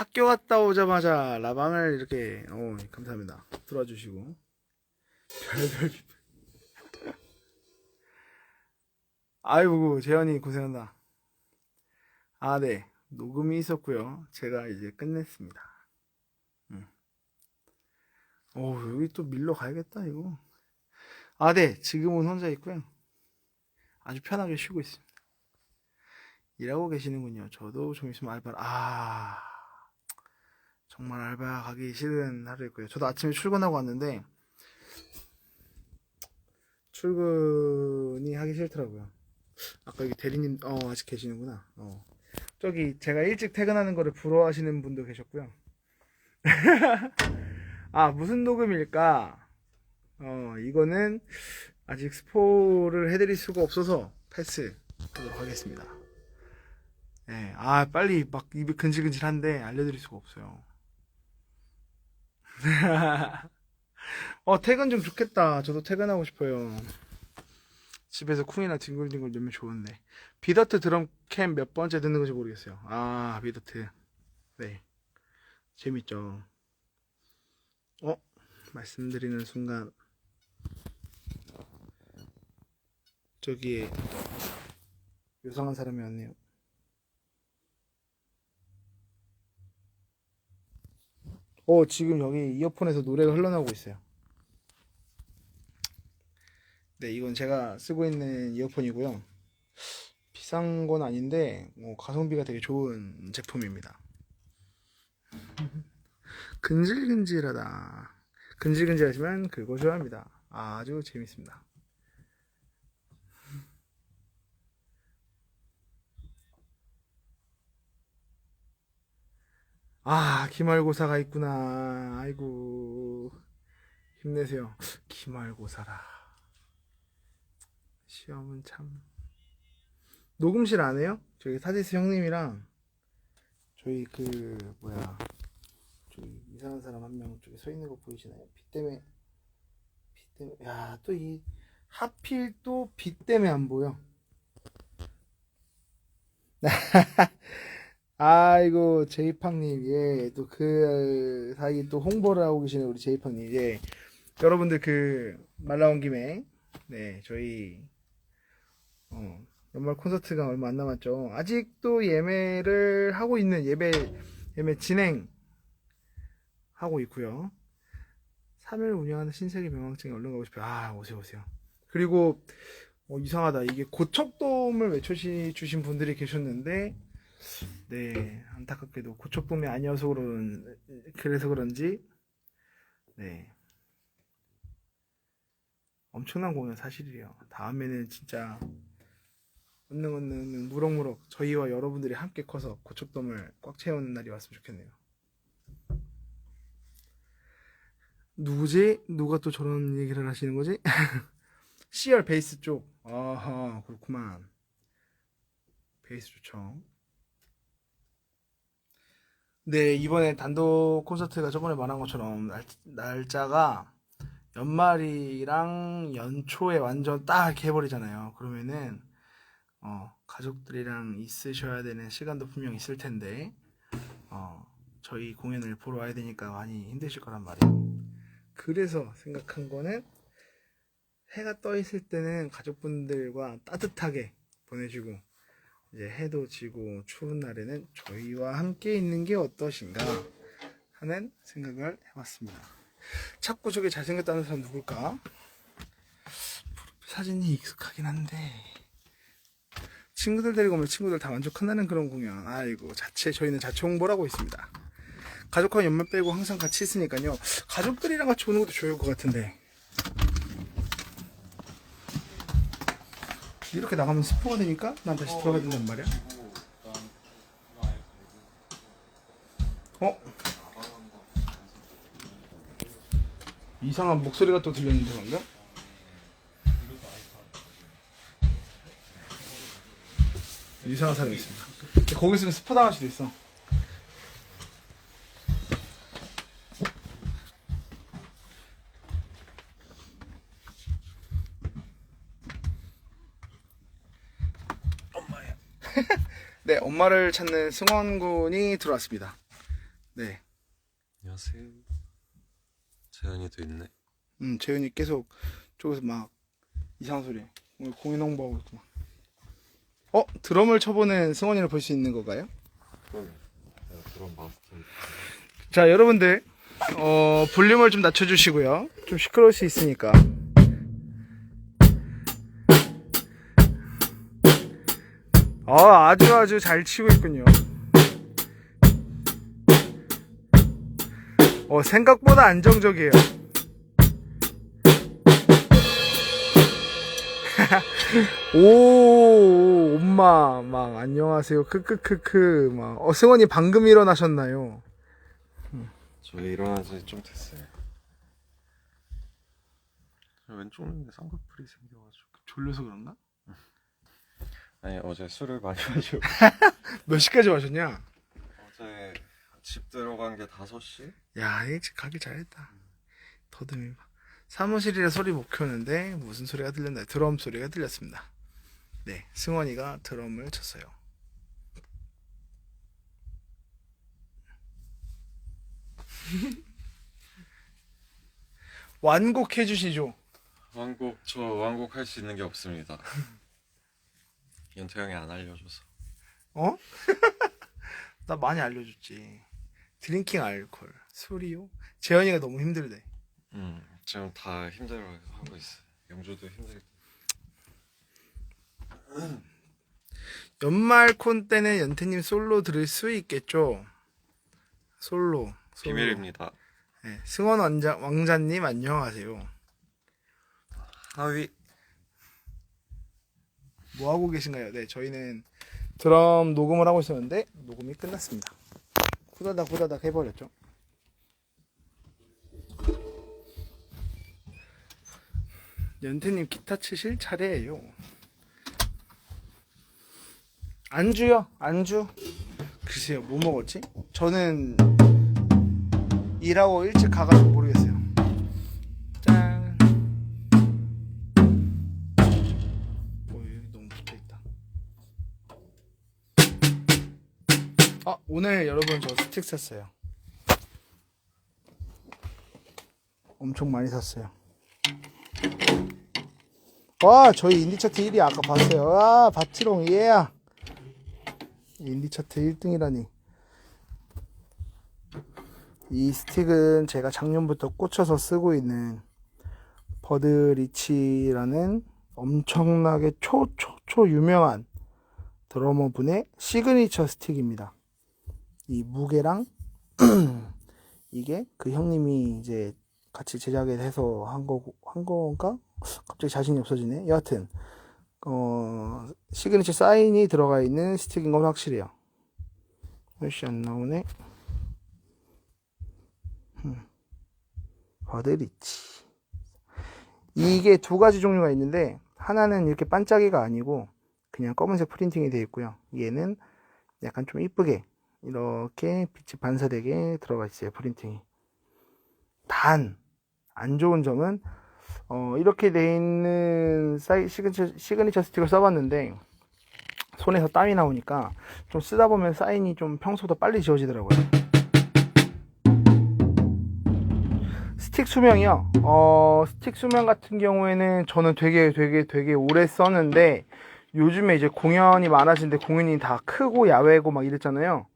학교 갔다 오자마자 라방을 이렇게 어 감사합니다. 들어와 주시고. 별별. 아이고 재현이 고생한다. 아 네. 녹음이 있었고요. 제가 이제 끝냈습니다. 음. 오 여기 또 밀러 가야겠다 이거. 아 네. 지금은 혼자 있고요. 아주 편하게 쉬고 있습니다. 일하고 계시는군요. 저도 좀 있으면 알바 아 정말 알바 가기 싫은 하루였고요. 저도 아침에 출근하고 왔는데 출근이 하기 싫더라고요. 아까 여기 대리님 어 아직 계시는구나. 어 저기 제가 일찍 퇴근하는 거를 부러워하시는 분도 계셨고요. 아 무슨 녹음일까? 어 이거는 아직 스포를 해드릴 수가 없어서 패스 하도록 하겠습니다. 네, 아 빨리 막 입이 근질근질한데 알려드릴 수가 없어요. 어, 퇴근 좀 좋겠다. 저도 퇴근하고 싶어요. 집에서 쿵이나 뒹굴뒹굴 놀면 좋은데. 비더트 드럼 캠 몇 번째 듣는 건지 모르겠어요. 아, 비더트. 네. 재밌죠. 어? 말씀드리는 순간. 저기에 요상한 사람이 왔네요. 어, 지금 여기 이어폰에서 노래가 흘러나오고 있어요. 네, 이건 제가 쓰고 있는 이어폰이고요. 비싼 건 아닌데, 뭐, 가성비가 되게 좋은 제품입니다. 근질근질하다. 근질근질하지만 긁어 좋아합니다. 아주 재밌습니다. 아, 기말고사가 있구나. 아이고. 힘내세요. 기말고사라. 시험은 참. 녹음실 안 해요? 저기 타지스 형님이랑 저희 그 뭐야 저기 이상한 사람 한 명 저기 서 있는 거 보이시나요? 비 때문에 비 때문에 야 또 이 하필 또 비 때문에 안 보여. 아이고 제이팡님 예 또 그 사이 또 홍보를 하고 계시는 우리 제이팡님 예 여러분들 그 말 나온 김에 네 저희 어 연말 콘서트가 얼마 안 남았죠. 아직도 예매를 하고 있는 예배 예매 진행 하고 있고요. 3일 운영하는 신세계 명왕증에 얼른 가고 싶어요. 아 오세요 오세요. 그리고 어, 이상하다. 이게 고척돔을 외쳐주신 분들이 계셨는데 네, 안타깝게도 고척돔이 아니어서 그런, 그래서 그런지, 네. 엄청난 공연 사실이에요. 다음에는 진짜, 은능, 은능, 무럭무럭 저희와 여러분들이 함께 커서 고척돔을 꽉 채우는 날이 왔으면 좋겠네요. 누구지? 누가 또 저런 얘기를 하시는 거지? C열 베이스 쪽. 아하, 그렇구만. 베이스 좋죠. 네, 이번에 단독 콘서트가 저번에 말한 것처럼 날, 날짜가 연말이랑 연초에 완전 딱 해버리잖아요. 그러면은, 어, 가족들이랑 있으셔야 되는 시간도 분명 있을 텐데, 어, 저희 공연을 보러 와야 되니까 많이 힘드실 거란 말이에요. 그래서 생각한 거는, 해가 떠 있을 때는 가족분들과 따뜻하게 보내주고, 이제 해도 지고 추운 날에는 저희와 함께 있는 게 어떠신가 하는 생각을 해봤습니다. 자꾸 저게 잘생겼다는 사람 누굴까? 사진이 익숙하긴 한데 친구들 데리고 오면 친구들 다 만족한다는 그런 공연. 아이고 자체 저희는 자체 홍보를 하고 있습니다. 가족과 연말 빼고 항상 같이 있으니까요. 가족들이랑 같이 오는 것도 좋을 것 같은데. 이렇게 나가면 스포가 되니까 난 다시 들어가야 된단 말이야. 어? 이상한 목소리가 또 들렸는데 방금? 이상한 사람이 있습니다. 거기 있으면 스포 당할 수도 있어. 엄마를 찾는 승원군이 들어왔습니다. 네. 안녕하세요. 재현이도 있네. 음, 재현이 계속 쪽에서 막 이상한 소리. 오늘 공연 홍보하고 있구만. 어? 드럼을 쳐보는 승원이를 볼 수 있는 건가요? 그럼 마스터. 자, 여러분들, 어, 볼륨을 좀 낮춰주시고요. 좀 시끄러울 수 있으니까. 아, 아주 아주 잘 치고 있군요. 어, 생각보다 안정적이에요. 오, 엄마, 막, 안녕하세요. 크크크크, 막, 어, 승원이 방금 일어나셨나요? 저 일어난 지 좀 됐어요. 저 왼쪽 눈에 쌍꺼풀이 생겨가지고. 졸려서 그런가? 아니 어제 술을 많이 마시고. 몇 시까지 마셨냐? 어제 집 들어간 게 5시? 야, 일찍 가길 잘했다. 더듬이 봐. 사무실이라 소리 못 켰는데 무슨 소리가 들렸나? 드럼 소리가 들렸습니다. 네, 승원이가 드럼을 쳤어요. 완곡해 주시죠. 왕곡 저 왕곡 할 수 있는 게 없습니다. 연태 형이 안 알려줘서. 어? 나 많이 알려줬지. 드링킹 알콜, 술이요. 재현이가 너무 힘들대. 음 지금 다 힘들어하고 있어. 영주도 힘들고. 연말 콘 때는 연태님 솔로 들을 수 있겠죠? 솔로. 솔로. 비밀입니다. 네, 승원 왕자, 왕자님 안녕하세요. 하위 뭐 하고 계신가요? 네, 저희는 드럼 녹음을 하고 있었는데 녹음이 끝났습니다. 후다닥 후다닥 해버렸죠. 연태님 기타 치실 차례예요. 안주요, 안주. 글쎄요, 뭐 먹었지? 저는 일하고 일찍 가가지고 모르겠어요. 오늘 여러분 저 스틱 샀어요. 엄청 많이 샀어요. 와, 저희 인디 차트 1위 아까 봤어요. 와, 바티롱, 예. 인디 차트 1등이라니. 이 스틱은 제가 작년부터 꽂혀서 쓰고 있는 버드리치라는 엄청나게 초, 초, 초 유명한 드러머 분의 시그니처 스틱입니다. 이 무게랑 이게 그 형님이 이제 같이 제작을 해서 한 거, 한 건가? 갑자기 자신이 없어지네. 여하튼, 어, 시그니처 사인이 들어가 있는 스틱인 건 확실해요. 몇시 안 나오네. 버드리치. 이게 두 가지 종류가 있는데 하나는 이렇게 반짝이가 아니고 그냥 검은색 프린팅이 되어 있고요. 얘는 약간 좀 이쁘게 이렇게 빛이 반사되게 들어가 있어요. 프린팅이. 단 안 좋은 점은 어, 이렇게 돼 있는 사이, 시그니처, 시그니처 스틱을 써봤는데 손에서 땀이 나오니까 좀 쓰다 보면 사인이 좀 평소보다 빨리 지워지더라고요. 스틱 수명이요. 어, 스틱 수명 같은 경우에는 저는 되게 되게 되게 오래 썼는데 요즘에 이제 공연이 많아지는데 공연이 다 크고 야외고 막 이랬잖아요.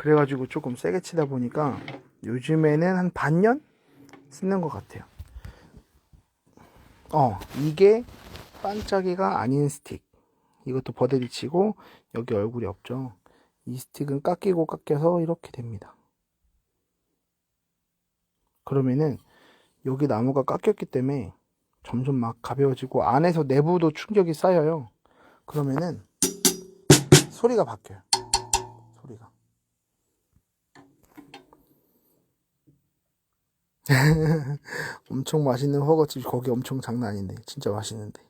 그래가지고 조금 세게 치다 보니까 요즘에는 한 반년 쓰는 것 같아요. 어, 이게 반짝이가 아닌 스틱. 이것도 버드리치고 여기 얼굴이 없죠. 이 스틱은 깎이고 깎여서 이렇게 됩니다. 그러면은 여기 나무가 깎였기 때문에 점점 막 가벼워지고 안에서 내부도 충격이 쌓여요. 그러면은 소리가 바뀌어요. 엄청 맛있는 허거집 거기 엄청 장난 아닌데 진짜 맛있는데.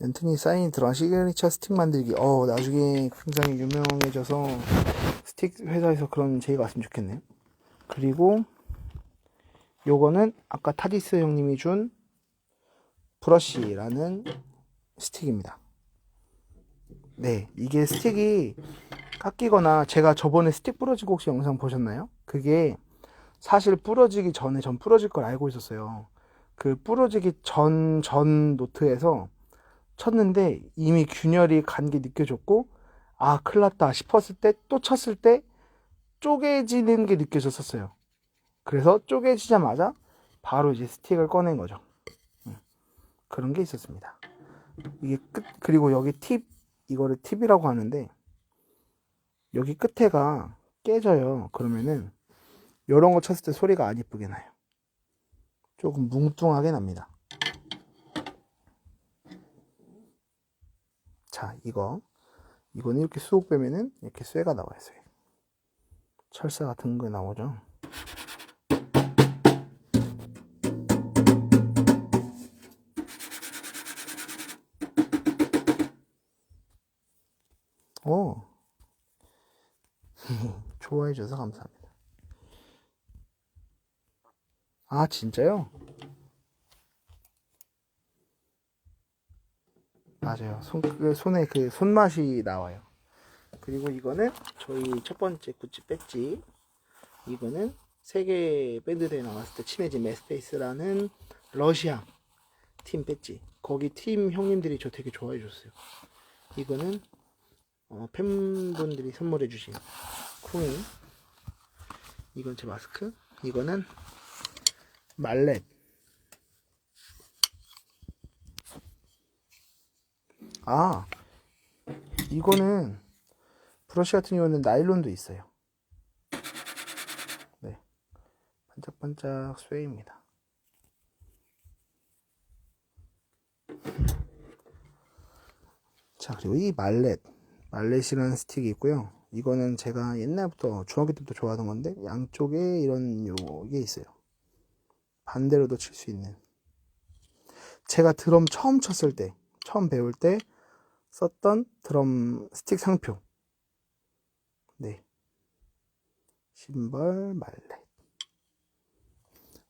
연튼이 사인이 들어간 시그니처 스틱 만들기. 어 나중에 굉장히 유명해져서 스틱 회사에서 그런 제의가 왔으면 좋겠네요. 그리고 요거는 아까 타디스 형님이 준 브러쉬라는 스틱입니다. 네, 이게 스틱이 깎이거나 제가 저번에 스틱 부러지고 혹시 영상 보셨나요? 그게 사실 부러지기 전에 전 부러질 걸 알고 있었어요. 그 부러지기 전, 전 노트에서 쳤는데 이미 균열이 간 게 느껴졌고 아, 큰일 났다 싶었을 때 또 쳤을 때 쪼개지는 게 느껴졌었어요. 그래서 쪼개지자마자 바로 이제 스틱을 꺼낸 거죠. 음, 그런 게 있었습니다. 이게 끝, 그리고 여기 팁, 이거를 팁이라고 하는데 여기 끝에가 깨져요. 그러면은 이런 거 쳤을 때 소리가 안 이쁘게 나요. 조금 뭉뚱하게 납니다. 자, 이거 이거는 이렇게 쑥 빼면은 이렇게 쇠가 나와요. 쇠. 철사 같은 거 나오죠. 오. 좋아해 줘서 감사합니다. 아, 진짜요? 맞아요. 손, 그 손에 그 손맛이 나와요. 그리고 이거는 저희 첫 번째 굿즈 배지. 이거는 세계 밴드대회 나왔을 때 친해진 메스페이스라는 러시아 팀 배지. 거기 팀 형님들이 저 되게 좋아해 줬어요. 이거는 어, 팬분들이 선물해 주신 쿵이. 이건 제 마스크. 이거는 말렛. 아, 이거는 브러쉬 같은 경우는 나일론도 있어요. 네. 반짝반짝 쇠입니다. 자, 그리고 이 말렛. 말렛이라는 스틱이 있고요. 이거는 제가 옛날부터 중학교 때부터 좋아하던 건데 양쪽에 이런 요게 있어요. 반대로도 칠 수 있는. 제가 드럼 처음 쳤을 때, 처음 배울 때 썼던 드럼 스틱 상표. 네. 신발 말렛.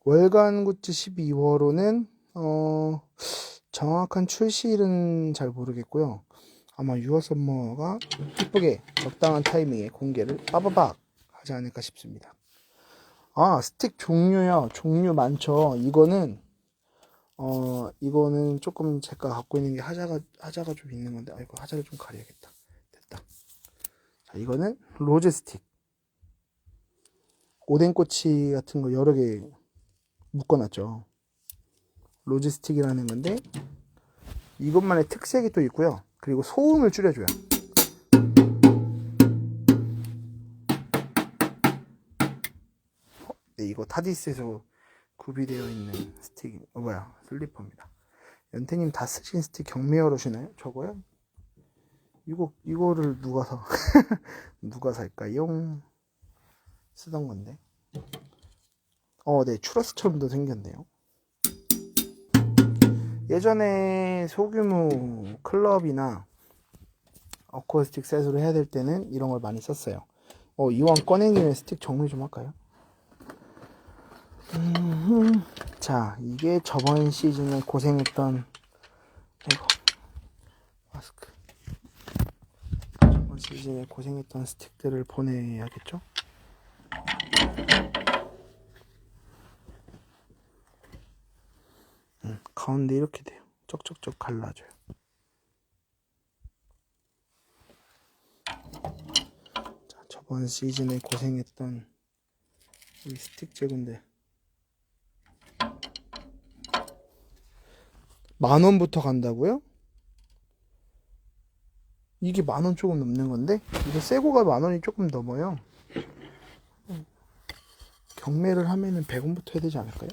월간 굿즈 12월호는 어 정확한 출시일은 잘 모르겠고요. 아마 6월 썸머가 이쁘게 적당한 타이밍에 공개를 빠바박 하지 않을까 싶습니다. 아, 스틱 종류요. 종류 많죠. 이거는 어, 이거는 조금 제가 갖고 있는 게 하자가 하자가 좀 있는 건데 아이고, 하자를 좀 가려야겠다. 됐다. 자, 이거는 로즈 스틱. 오뎅꼬치 같은 거 여러 개 묶어놨죠. 로즈 스틱이라는 건데 이것만의 특색이 또 있고요. 그리고 소음을 줄여줘요. 네, 이거 타디스에서 구비되어 있는 스틱, 어, 뭐야, 슬리퍼입니다. 연태님 다 쓰신 스틱 경매어로시나요? 저거요? 이거, 이거를 누가 사, 누가 살까요? 쓰던 건데. 어, 네, 추러스처럼도 생겼네요. 예전에 소규모 클럽이나 어쿠스틱 셋으로 해야 될 때는 이런 걸 많이 썼어요. 어, 이왕 꺼낸 김에 스틱 정리 좀 할까요? 음, 자, 이게 저번 시즌에 고생했던, 아이고, 마스크. 저번 시즌에 고생했던 스틱들을 보내야겠죠? 음, 가운데 이렇게 돼요. 쩍쩍쩍 갈라져요. 자, 저번 시즌에 고생했던 이 스틱 재고인데 만 원부터 간다고요? 이게 만 원 조금 넘는 건데 이거 새고가 만 원이 조금 넘어요. 경매를 하면은 100원부터 해야 되지 않을까요?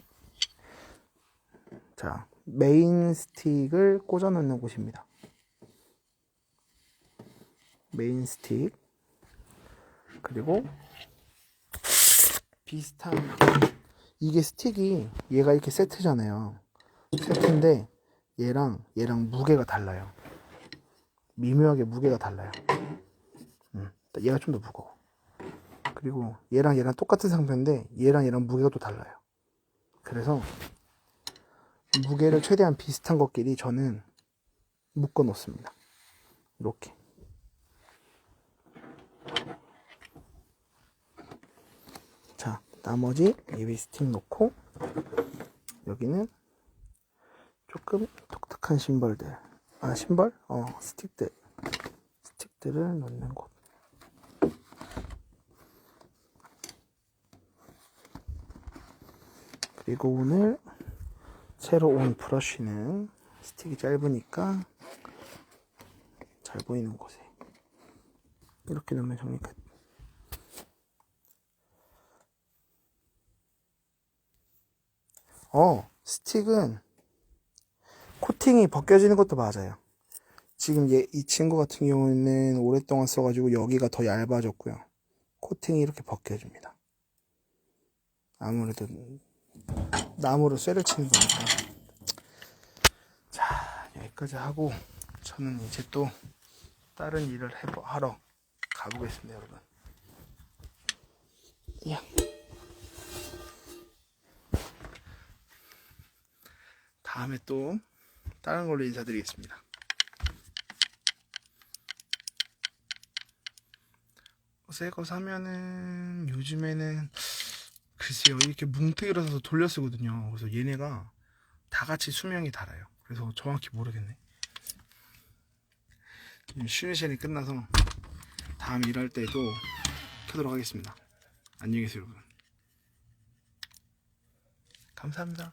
자, 메인 스틱을 꽂아 놓는 곳입니다. 메인 스틱. 그리고 비슷한 이게 스틱이 얘가 이렇게 세트잖아요. 세트인데 얘랑 얘랑 무게가 달라요. 미묘하게 무게가 달라요. 음, 얘가 좀 더 무거워. 그리고 얘랑 얘랑 똑같은 상태인데 얘랑 얘랑 무게가 또 달라요. 그래서 무게를 최대한 비슷한 것끼리 저는 묶어 놓습니다. 이렇게. 자, 나머지 예비 스틱 놓고 여기는 조금 독특한 심벌들. 아 심벌? 어 스틱들. 스틱들을 넣는 곳. 그리고 오늘 새로 온 브러쉬는 스틱이 짧으니까 잘 보이는 곳에 이렇게 넣으면 정리 끝 어, 스틱은 코팅이 벗겨지는 것도 맞아요. 지금 얘, 이 친구 같은 경우에는 오랫동안 써가지고 여기가 더 얇아졌고요. 코팅이 이렇게 벗겨집니다. 아무래도 나무로 쇠를 치는 거니까. 자, 여기까지 하고 저는 이제 또 다른 일을 해보, 하러 가보겠습니다, 여러분. 야. 다음에 또 다른 걸로 인사드리겠습니다. 새거 사면은 요즘에는 글쎄요 이렇게 사서 돌려 쓰거든요. 그래서 얘네가 다 같이 수명이 달아요. 그래서 정확히 모르겠네. 지금 쉬는 시간이 끝나서 다음 일할 때도 켜도록 하겠습니다. 안녕히 계세요 여러분. 감사합니다.